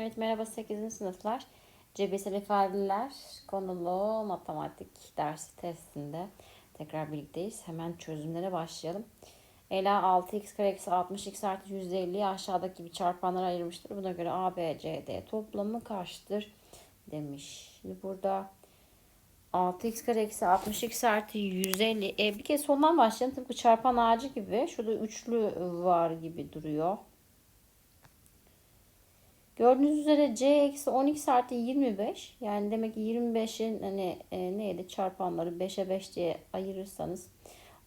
Evet merhaba 8. sınıflar. Cebirsel ifadeler konulu matematik dersi testinde tekrar birlikteyiz. Hemen çözümlere başlayalım. Ela 6x kare eksi 60x artı 150'yi aşağıdaki bir çarpanlara ayırmıştır. Buna göre A, B, C, D toplamı kaçtır demiş. Şimdi burada 6x kare eksi 60x artı 150. E, bir kez sondan başlayalım. Tıpkı çarpan ağacı gibi. Şurada üçlü var gibi duruyor. Gördüğünüz üzere c eksi 10x artı 25 yani demek ki 25'in hani e, neydi çarpanları 5'e 5 diye ayırırsanız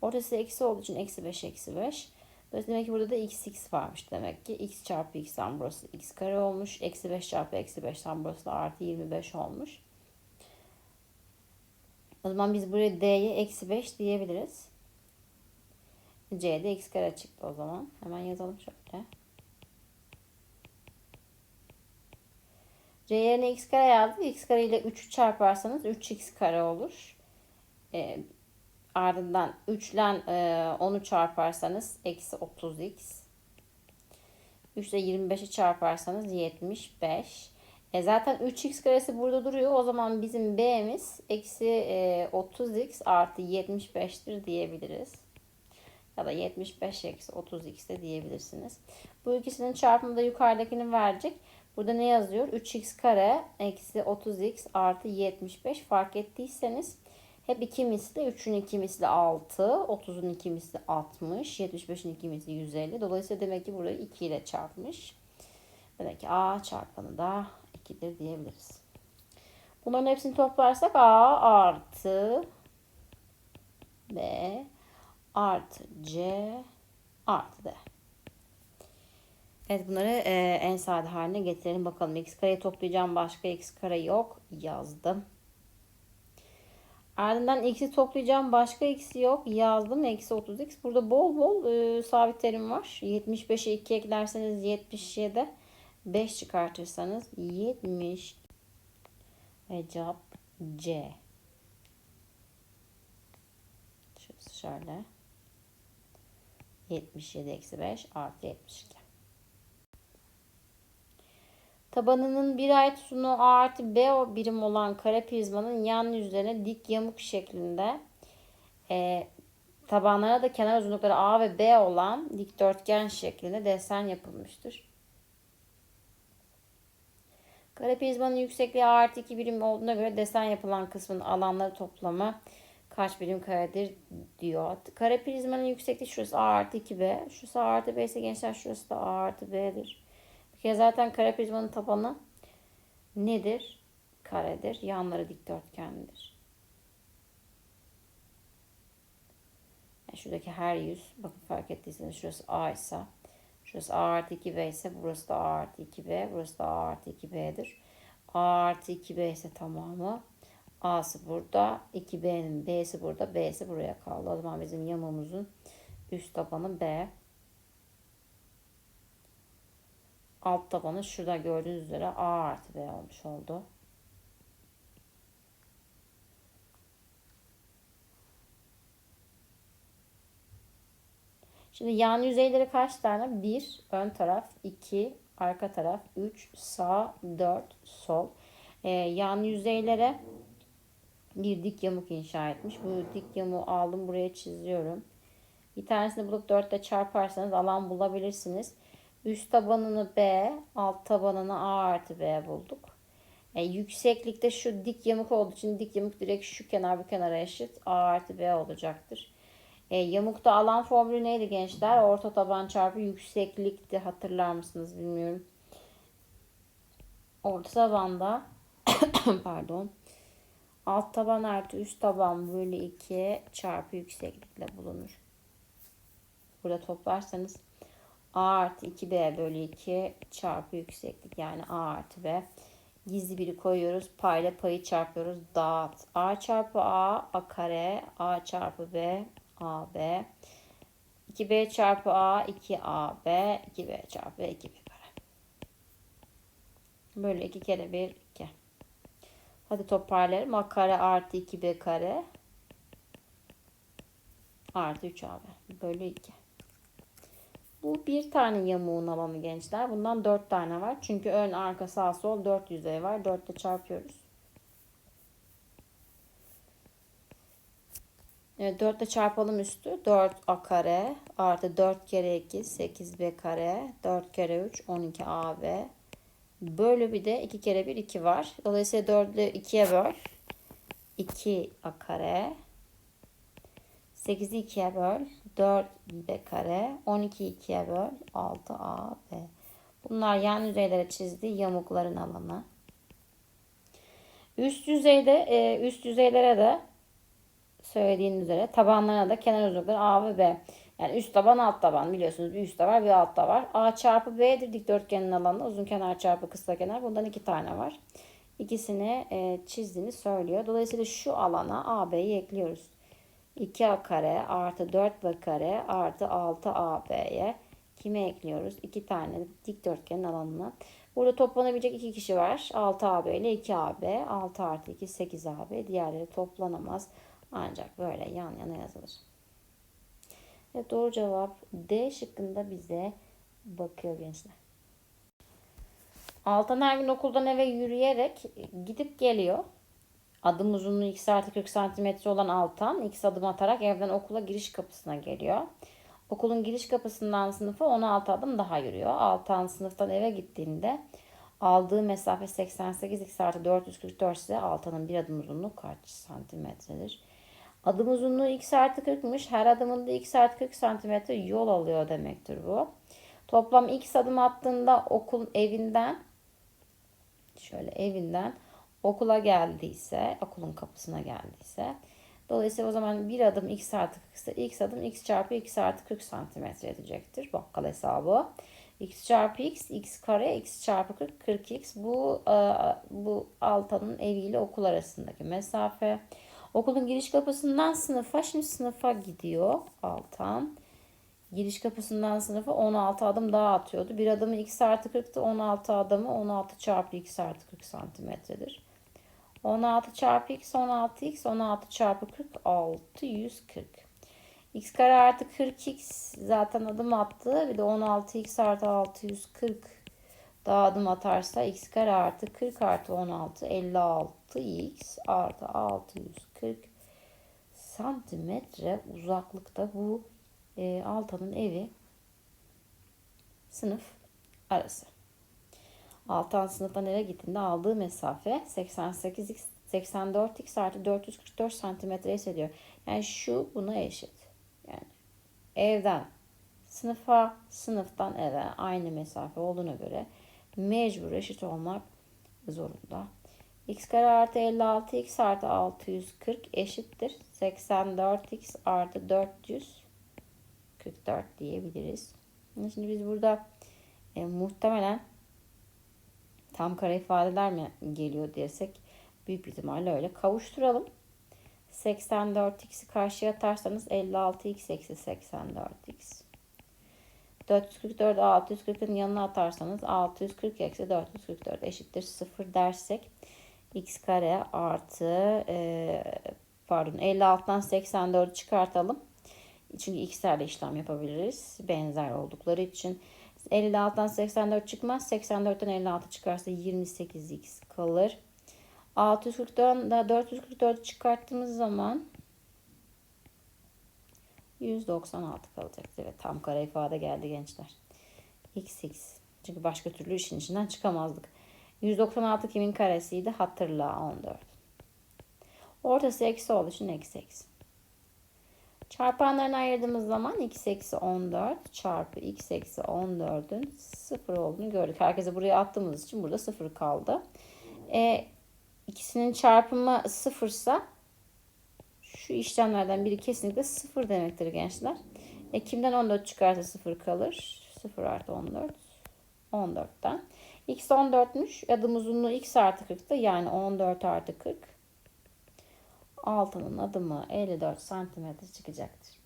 orası eksi olduğu için eksi 5 eksi 5. Dolayısıyla demek ki burada da x x varmış demek ki x çarpı x'ten burası x kare olmuş. Eksi 5 çarpı eksi 5'ten burası da artı 25 olmuş. O zaman biz buraya d'ye eksi 5 diyebiliriz. c'de x kare çıktı o zaman. Hemen yazalım şöyle. C yerine x kare yazdık. x kare ile 3'ü çarparsanız 3x kare olur. E, ardından 3 ile e, 10'u çarparsanız eksi 30x. 3 ile 25'i çarparsanız 75. E zaten 3x karesi burada duruyor. O zaman bizim b'miz eksi e, 30x artı 75'tir diyebiliriz. Ya da 75 eksi 30x de diyebilirsiniz. Bu ikisinin çarpımı da yukarıdakini verecek. Burada ne yazıyor? 3x kare eksi 30x artı 75 fark ettiyseniz hep iki misli. 3'ün iki misli 6. 30'un iki misli 60. 75'in iki misli 150. Dolayısıyla demek ki burayı 2 ile çarpmış. Demek ki A çarpanı da 2'dir diyebiliriz. Bunların hepsini toplarsak A artı B artı C artı D. Evet bunları e, en sade haline getirelim bakalım. X kareyi toplayacağım. Başka x kare yok. Yazdım. Ardından x'i toplayacağım. Başka x yok. Yazdım. Eksi 30x. Burada bol bol e, sabit terim var. 75'e 2 eklerseniz 77. 5 çıkartırsanız 70. Ve cevap C. Şöyle. 77 eksi 5 artı 72. Tabanının bir ay tutunu A artı B birim olan kare prizmanın yan yüzlerine dik yamuk şeklinde e, tabanlara da kenar uzunlukları A ve B olan dikdörtgen şeklinde desen yapılmıştır. Kare prizmanın yüksekliği A artı 2 birim olduğuna göre desen yapılan kısmın alanları toplamı kaç birim karedir diyor. Kare prizmanın yüksekliği şurası A artı 2B. Şurası A artı B ise gençler şurası da A artı B'dir. Ya zaten kare prizmanın tabanı nedir? Karedir. Yanları dikdörtgendir. Yani şuradaki her yüz bakın fark ettiyseniz şurası A ise şurası A artı 2B ise burası da A artı 2B burası da A artı 2B'dir. A artı 2B ise tamamı A'sı burada 2B'nin B'si burada B'si buraya kaldı. O zaman bizim yamamızın üst tabanı B. alt tabanı şurada gördüğünüz üzere A artı B olmuş oldu. Şimdi yan yüzeyleri kaç tane? 1 ön taraf, 2 arka taraf, 3 sağ, 4 sol. Ee, yan yüzeylere bir dik yamuk inşa etmiş. Bu dik yamuğu aldım buraya çiziyorum. Bir tanesini bulup 4 ile çarparsanız alan bulabilirsiniz. Üst tabanını B, alt tabanını A artı B bulduk. E, yükseklikte şu dik yamuk olduğu için dik yamuk direkt şu kenar bu kenara eşit A artı B olacaktır. E, yamukta alan formülü neydi gençler? Orta taban çarpı yükseklikti. Hatırlar mısınız bilmiyorum. Orta tabanda pardon. Alt taban artı üst taban bölü 2 çarpı yükseklikle bulunur. Burada toplarsanız A artı 2B bölü 2 çarpı yükseklik yani A artı B. Gizli biri koyuyoruz. Payla payı çarpıyoruz. Dağıt. A çarpı A, A kare. A çarpı B, A B. 2B çarpı A, 2AB. 2B çarpı 2B kare. Böyle 2 kere 1, 2. Hadi toparlayalım. A kare artı 2B kare. Artı 3AB. Bölü 2. Bu bir tane yamuğun alanı gençler. Bundan dört tane var. Çünkü ön, arka, sağ, sol dört yüzey var. Dörtle çarpıyoruz. Evet, 4 ile çarpalım üstü. 4a kare artı 4 kere 2 8b kare 4 kere 3 12ab bölü bir de 2 kere 1 2 var. Dolayısıyla 4'ü 2'ye böl. 2a kare 8'i 2'ye böl. 4b kare 12'yi 2'ye böl. 6ab. Bunlar yan yüzeylere çizdiği yamukların alanı. Üst yüzeyde e, üst yüzeylere de söylediğim üzere tabanlarına da kenar uzunlukları A ve B. Yani üst taban alt taban biliyorsunuz bir üst de var bir alt da var. A çarpı B'dir dikdörtgenin alanı uzun kenar çarpı kısa kenar bundan iki tane var. İkisini e, çizdiğini söylüyor. Dolayısıyla şu alana AB'yi ekliyoruz. 2A kare artı 4B kare artı 6AB'ye kime ekliyoruz? İki tane dikdörtgenin alanına. Burada toplanabilecek iki kişi var. 6AB ile 2AB. 6 artı 2 8AB. Diğerleri toplanamaz. Ancak böyle yan yana yazılır. Evet, doğru cevap D şıkkında bize bakıyor gençler. Altan her gün okuldan eve yürüyerek gidip geliyor. Adım uzunluğu x artı 40 cm olan Altan x adım atarak evden okula giriş kapısına geliyor. Okulun giriş kapısından sınıfa 16 adım daha yürüyor. Altan sınıftan eve gittiğinde aldığı mesafe 88 x artı 444 ise Altan'ın bir adım uzunluğu kaç santimetredir? Adım uzunluğu x artı 40'mış. Her adımında x artı 40 santimetre yol alıyor demektir bu. Toplam x adım attığında okul evinden şöyle evinden okula geldiyse, okulun kapısına geldiyse dolayısıyla o zaman bir adım x artı 40 ise x adım x çarpı x artı 40 santimetre edecektir. Bakkal hesabı. x çarpı x, x kare, x çarpı 40, 40x. Bu, bu Altan'ın eviyle okul arasındaki mesafe. Okulun giriş kapısından sınıfa, şimdi sınıfa gidiyor Altan. Giriş kapısından sınıfa 16 adım daha atıyordu. Bir adımı x artı 40'tı. 16 adımı 16 çarpı x artı 40 santimetredir. 16 çarpı x 16x 16 çarpı 40 640. x kare artı 40x zaten adım attı. Bir de 16x artı 640 daha adım atarsa x kare artı 40 artı 16 56x artı 640 santimetre uzaklıkta bu e, Altan'ın evi sınıf arası. Altan sınıftan eve gittiğinde aldığı mesafe 88x 84x artı 444 santimetre ediyor. Yani şu buna eşit. Yani evden sınıfa, sınıftan eve aynı mesafe olduğuna göre mecbur eşit olmak zorunda. x kare artı 56 x artı 640 eşittir. 84x artı 444 diyebiliriz. Şimdi biz burada e, muhtemelen tam kare ifadeler mi geliyor dersek büyük bir ihtimalle öyle. Kavuşturalım. 84x'i karşıya atarsanız 56x eksi 84x. 444 640'ın yanına atarsanız 640 eksi 444 eşittir 0 dersek x kare artı e, pardon 56'dan 84'ü çıkartalım. Çünkü x'lerle işlem yapabiliriz. Benzer oldukları için. 56'dan 84 çıkmaz. 84'ten 56 çıkarsa 28x kalır. 640'dan da 444 çıkarttığımız zaman 196 kalacak. Evet tam kare ifade geldi gençler. XX. Çünkü başka türlü işin içinden çıkamazdık. 196 kimin karesiydi? Hatırla 14. Ortası eksi olduğu için eksi eksi. Çarpanlarını ayırdığımız zaman x eksi 14 çarpı x eksi 14'ün 0 olduğunu gördük. Herkese buraya attığımız için burada 0 kaldı. E, ikisinin çarpımı 0 ise şu işlemlerden biri kesinlikle 0 demektir gençler. E, kimden 14 çıkarsa 0 kalır. 0 artı 14. 14'ten. X 14'müş. Adım uzunluğu x artı 40'tı. Yani 14 artı 40. Altının adımı 54 santimetre çıkacaktır.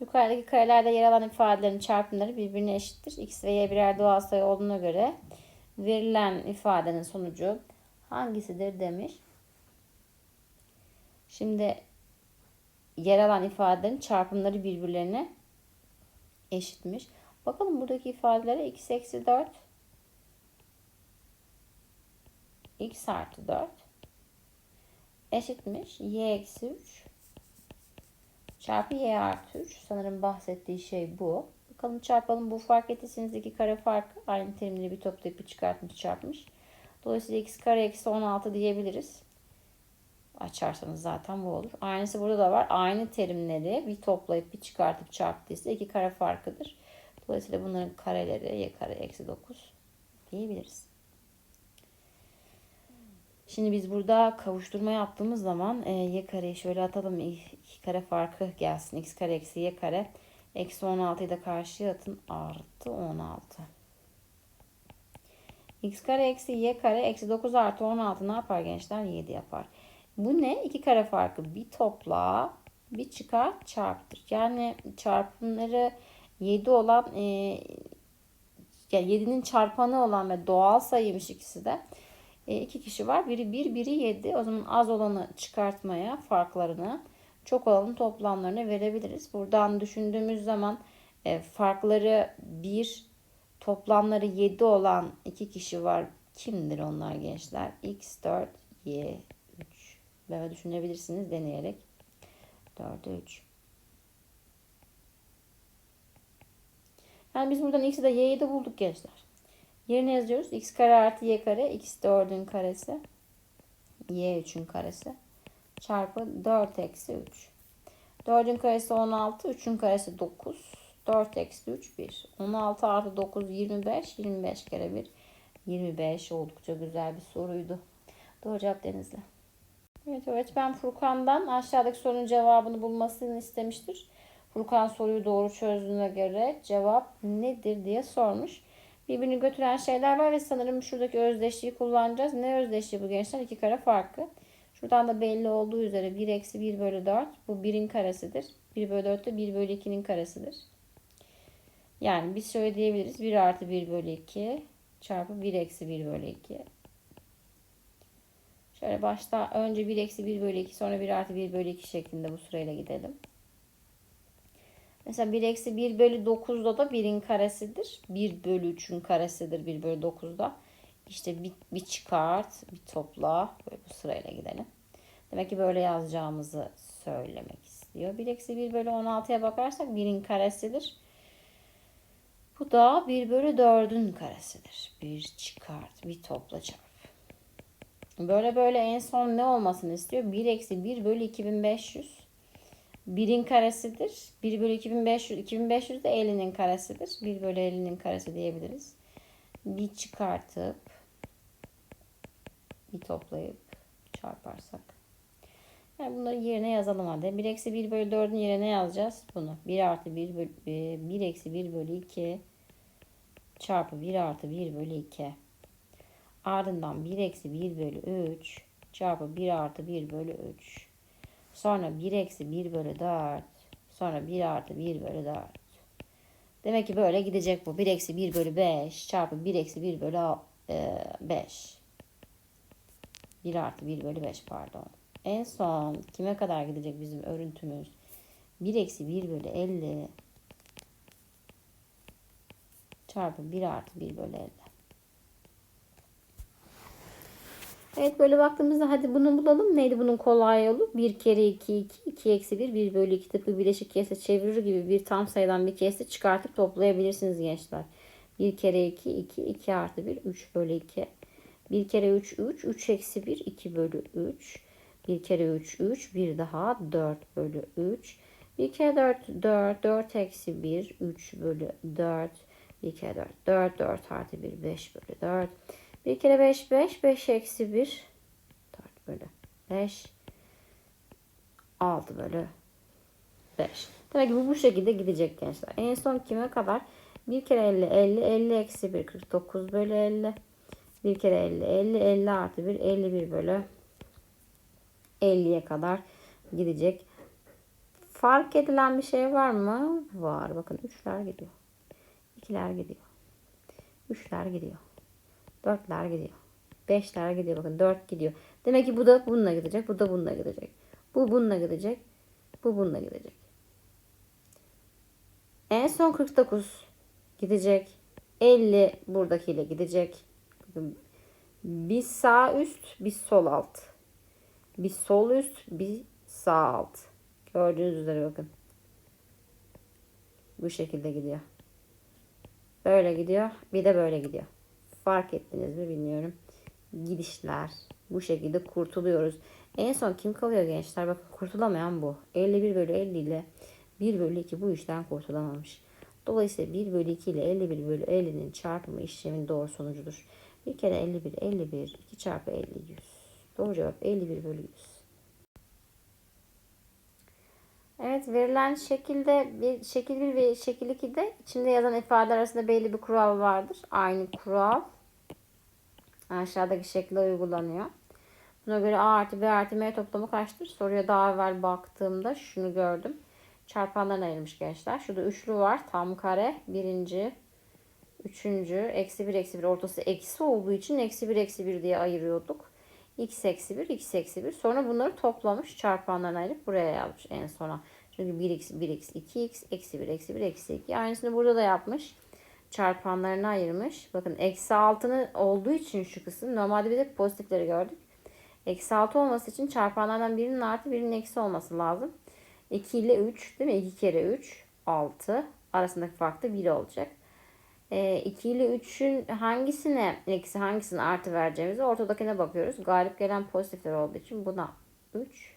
Yukarıdaki karelerde yer alan ifadelerin çarpımları birbirine eşittir. X ve Y birer doğal sayı olduğuna göre verilen ifadenin sonucu hangisidir demiş. Şimdi yer alan ifadelerin çarpımları birbirlerine eşitmiş. Bakalım buradaki ifadelere x eksi 4 x artı 4 eşitmiş y eksi 3 çarpı y artı 3. Sanırım bahsettiği şey bu. Bakalım çarpalım. Bu fark ettiyseniz iki kare farkı aynı terimleri bir toplayıp bir çıkartmış çarpmış. Dolayısıyla x kare eksi 16 diyebiliriz. Açarsanız zaten bu olur. Aynısı burada da var. Aynı terimleri bir toplayıp bir çıkartıp çarptıysa iki kare farkıdır. Dolayısıyla bunların kareleri y kare eksi 9 diyebiliriz. Şimdi biz burada kavuşturma yaptığımız zaman e, y kareyi şöyle atalım. iki kare farkı gelsin. x kare eksi y kare. Eksi 16'yı da karşıya atın. Artı 16. x kare eksi y kare eksi 9 artı 16 ne yapar gençler? 7 yapar. Bu ne? İki kare farkı bir topla bir çıkar çarptır. Yani çarpımları 7 olan e, yani 7'nin çarpanı olan ve doğal sayıymış ikisi de. E, iki kişi var. Biri 1, biri 7. O zaman az olanı çıkartmaya farklarını çok olanın toplamlarını verebiliriz. Buradan düşündüğümüz zaman e, farkları 1, toplamları 7 olan iki kişi var. Kimdir onlar gençler? X4, Y3. Böyle düşünebilirsiniz deneyerek. 4'e 3. Yani biz buradan x'i de y'yi de bulduk gençler. Yerine yazıyoruz. x kare artı y kare. x 4'ün karesi. y 3'ün karesi. Çarpı 4 eksi 3. 4'ün karesi 16. 3'ün karesi 9. 4 eksi 3 1. 16 artı 9 25. 25 kere 1. 25 oldukça güzel bir soruydu. Doğru cevap Denizli. Evet öğretmen Furkan'dan aşağıdaki sorunun cevabını bulmasını istemiştir. Furkan soruyu doğru çözdüğüne göre cevap nedir diye sormuş. Birbirini götüren şeyler var ve sanırım şuradaki özdeşliği kullanacağız. Ne özdeşliği bu gençler? İki kare farkı. Şuradan da belli olduğu üzere 1 eksi 1 bölü 4 bu 1'in karesidir. 1 bölü 4 de 1 bölü 2'nin karesidir. Yani biz şöyle diyebiliriz. 1 artı 1 bölü 2 çarpı 1 eksi 1 bölü 2 Şöyle başta önce 1 eksi 1 bölü 2 sonra 1 artı 1 bölü 2 şeklinde bu sırayla gidelim. Mesela 1 eksi 1 bölü 9'da da 1'in karesidir. 1 bölü 3'ün karesidir 1 bölü 9'da. İşte bir, bir çıkart, bir topla. Böyle bu sırayla gidelim. Demek ki böyle yazacağımızı söylemek istiyor. 1 eksi 1 bölü 16'ya bakarsak 1'in karesidir. Bu da 1 bölü 4'ün karesidir. Bir çıkart, bir topla çarp. Böyle böyle en son ne olmasını istiyor? 1 eksi 1 bölü 2500. 1'in karesidir. 1 bölü 2500. 2500 de 50'nin karesidir. 1 bölü 50'nin karesi diyebiliriz. Bir çıkartıp bir toplayıp çarparsak. Yani bunları yerine yazalım hadi. 1 eksi 1 bölü 4'ün yerine yazacağız bunu. 1 artı 1 bölü 1 eksi 1 bölü 2 çarpı 1 artı 1 bölü 2. Ardından 1 eksi 1 bölü 3 çarpı 1 artı 1 bölü 3. Sonra 1 eksi 1 bölü 4. Sonra 1 artı 1 bölü 4. Demek ki böyle gidecek bu. 1 eksi 1 bölü 5 çarpı 1 eksi 1 bölü 5. 1 e, artı 1 bölü 5 pardon. En son kime kadar gidecek bizim örüntümüz? 1 eksi 1 bölü 50 çarpı 1 artı 1 bölü 50. Evet böyle baktığımızda hadi bunu bulalım. Neydi bunun kolay yolu? 1 kere 2 2 2 eksi 1 1 bölü 2 tıpkı bileşik kese çevirir gibi bir tam sayıdan bir kese çıkartıp toplayabilirsiniz gençler. 1 kere 2 2 2 artı 1 3 bölü 2. 1 kere 3 3 3 eksi 1 2 bölü 3. 1 kere 3 3 bir daha 4 bölü 3. 1 kere 4 4 4 eksi 1 3 bölü 4. 1 kere 4 4 4 artı 1 5 bölü 4. 1 kere 5 5. 5 eksi 1. 4 bölü 5. 6 bölü 5. Demek ki bu bu şekilde gidecek gençler. En son kime kadar? 1 kere 50 50 50 eksi 1 49 bölü 50. 1 kere 50 50 50 artı 1 51 bölü 50'ye kadar gidecek. Fark edilen bir şey var mı? Var. Bakın 3'ler gidiyor. 2'ler gidiyor. 3'ler gidiyor. Dörtler gidiyor. Beşler gidiyor. Bakın dört gidiyor. Demek ki bu da bununla gidecek. Bu da bununla gidecek. Bu bununla gidecek. Bu bununla gidecek. En son 49 gidecek. 50 buradakiyle gidecek. Bir sağ üst, bir sol alt. Bir sol üst, bir sağ alt. Gördüğünüz üzere bakın. Bu şekilde gidiyor. Böyle gidiyor. Bir de böyle gidiyor. Fark ettiniz mi bilmiyorum. Gidişler. Bu şekilde kurtuluyoruz. En son kim kalıyor gençler? Bakın kurtulamayan bu. 51 bölü 50 ile 1 bölü 2 bu işten kurtulamamış. Dolayısıyla 1 bölü 2 ile 51 bölü 50'nin çarpımı işlemin doğru sonucudur. Bir kere 51, 51, 2 çarpı 50, 100. Doğru cevap 51 bölü 100. Evet verilen şekilde bir şekil 1 ve şekil 2'de içinde yazan ifadeler arasında belli bir kural vardır. Aynı kural aşağıdaki şekilde uygulanıyor. Buna göre A artı B artı M toplamı kaçtır? Soruya daha evvel baktığımda şunu gördüm. Çarpanlarına ayırmış gençler. Şurada üçlü var. Tam kare. Birinci. Üçüncü. Eksi bir eksi bir. Ortası eksi olduğu için eksi bir eksi bir diye ayırıyorduk. X eksi bir. X eksi bir. Sonra bunları toplamış. Çarpanlarına ayırıp buraya yazmış en sona. Çünkü 1x, 1x, 2x, eksi 1, eksi 1, eksi 2. Aynısını burada da yapmış. Çarpanlarına ayırmış. Bakın eksi 6'nın olduğu için şu kısım. Normalde bir de pozitifleri gördük. Eksi 6 olması için çarpanlardan birinin artı birinin eksi olması lazım. 2 ile 3 değil mi? 2 kere 3 6. Arasındaki fark da 1 olacak. E, 2 ile 3'ün hangisine eksi hangisine artı vereceğimizi ortadakine bakıyoruz. Galip gelen pozitifler olduğu için buna 3.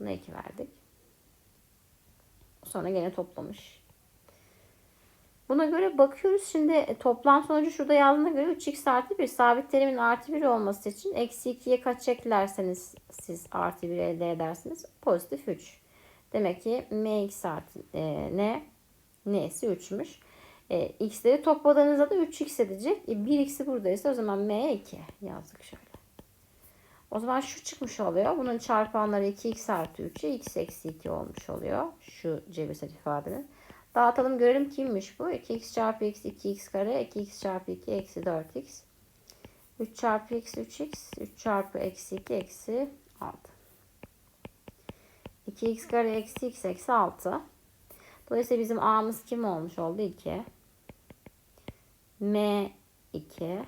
Buna 2 verdik. Sonra gene toplamış. Buna göre bakıyoruz. Şimdi e, toplam sonucu şurada yazdığına göre 3x artı 1 sabit terimin artı 1 olması için eksi 2'ye kaç eklerseniz siz artı 1 elde edersiniz. Pozitif 3. Demek ki mx artı e, ne? N'si 3'müş. E, x'leri topladığınızda da 3x edecek. E, 1x'i buradaysa o zaman m 2 yazdık şöyle. O zaman şu çıkmış oluyor. Bunun çarpanları 2x artı 3'e x eksi 2 olmuş oluyor. Şu cebirsel ifadenin. Dağıtalım görelim kimmiş bu. 2x çarpı x 2x kare. 2x çarpı 2 eksi 4x. 3 çarpı x 3x. 3 çarpı eksi 2 eksi 6. 2x kare eksi x eksi 6. Dolayısıyla bizim a'mız kim olmuş oldu? 2. m 2.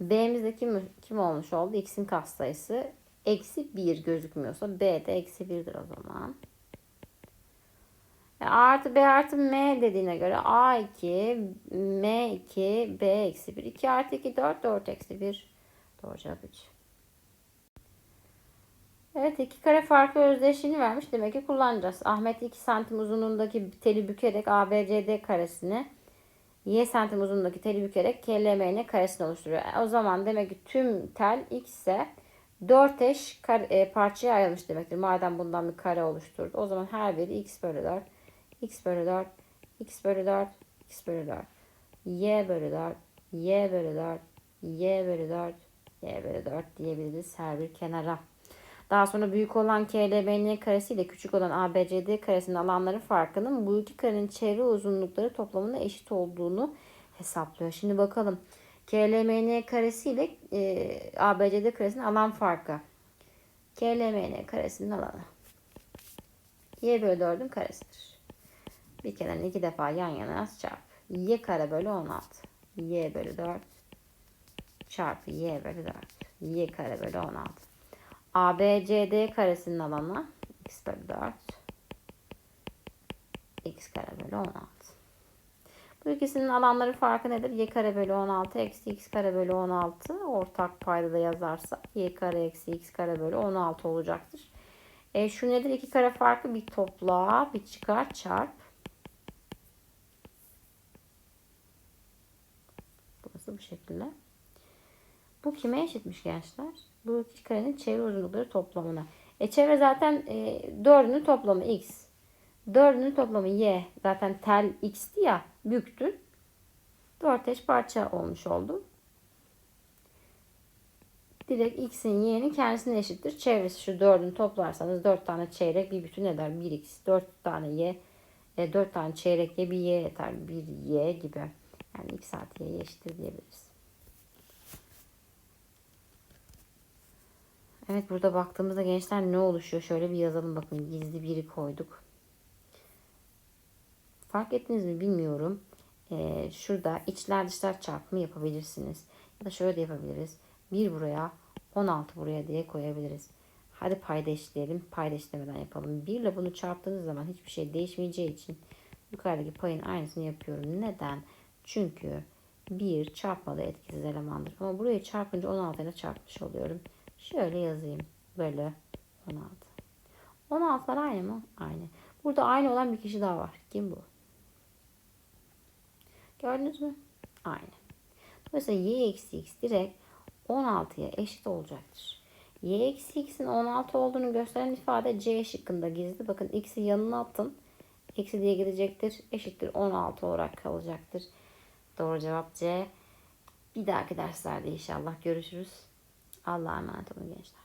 b'miz de kim, kim olmuş oldu? x'in katsayısı. Eksi 1 gözükmüyorsa b de eksi 1'dir o zaman. A artı B artı M dediğine göre A2, M2, B eksi 1. 2 artı 2 4, 4 eksi 1. Doğru cevap 3. Evet iki kare farklı özdeşliğini vermiş. Demek ki kullanacağız. Ahmet 2 santim uzunluğundaki teli bükerek ABCD karesini Y santim uzunluğundaki teli bükerek KLMN karesini oluşturuyor. O zaman demek ki tüm tel X ise 4 eş kare, e, parçaya ayrılmış demektir. Madem bundan bir kare oluşturdu. O zaman her biri X bölü 4 x bölü 4, x bölü 4, x bölü 4, y bölü 4, y bölü 4, y bölü 4, y bölü 4 diyebiliriz her bir kenara. Daha sonra büyük olan KLBN karesi ile küçük olan ABCD karesinin alanları farkının bu iki karenin çevre uzunlukları toplamına eşit olduğunu hesaplıyor. Şimdi bakalım. KLMN karesi ile e, ABCD karesinin alan farkı. KLMN karesinin alanı. Y bölü 4'ün karesidir. Bir kere iki defa yan yana çarp. Y kare bölü 16. Y bölü 4 çarpı Y bölü 4. Y kare bölü 16. ABCD karesinin alanı x bölü 4. x kare bölü 16. Bu ikisinin alanları farkı nedir? Y kare bölü 16 eksi x kare bölü 16. Ortak payda da yazarsa y kare eksi x kare bölü 16 olacaktır. E, şu nedir? İki kare farkı bir topla, bir çıkar, çarp. Burası bu şekilde. Bu kime eşitmiş gençler? Bu iki karenin çevre uzunlukları toplamına. E çevre zaten e, dördünün toplamı x. Dördünün toplamı y. Zaten tel x'ti ya. Büktür. Dört eş parça olmuş oldu. Direkt x'in y'nin kendisine eşittir. Çevresi şu dördünü toplarsanız dört tane çeyrek bir bütün eder. 1x. Dört tane y. E, dört tane çeyrek y bir y yeter. Bir y gibi. Yani x artı y'ye eşittir diyebiliriz. Evet burada baktığımızda gençler ne oluşuyor? Şöyle bir yazalım bakın. Gizli biri koyduk. Fark ettiniz mi bilmiyorum. Ee, şurada içler dışlar çarpımı yapabilirsiniz. Ya da şöyle de yapabiliriz. 1 buraya 16 buraya diye koyabiliriz. Hadi payda eşitleyelim. Yapalım. 1 ile bunu çarptığınız zaman hiçbir şey değişmeyeceği için yukarıdaki payın aynısını yapıyorum. Neden? Çünkü 1 çarpmalı etkisiz elemandır. Ama burayı çarpınca 16 ile çarpmış oluyorum. Şöyle yazayım. Bölü 16. 16'lar aynı mı? Aynı. Burada aynı olan bir kişi daha var. Kim bu? Gördünüz mü? Aynı. Dolayısıyla y eksi x direkt 16'ya eşit olacaktır. y eksi x'in 16 olduğunu gösteren ifade c şıkkında gizli. Bakın x'i yanına atın. Eksi diye gidecektir. Eşittir 16 olarak kalacaktır. Doğru cevap C. Bir dahaki derslerde inşallah görüşürüz. Allah'a emanet olun gençler.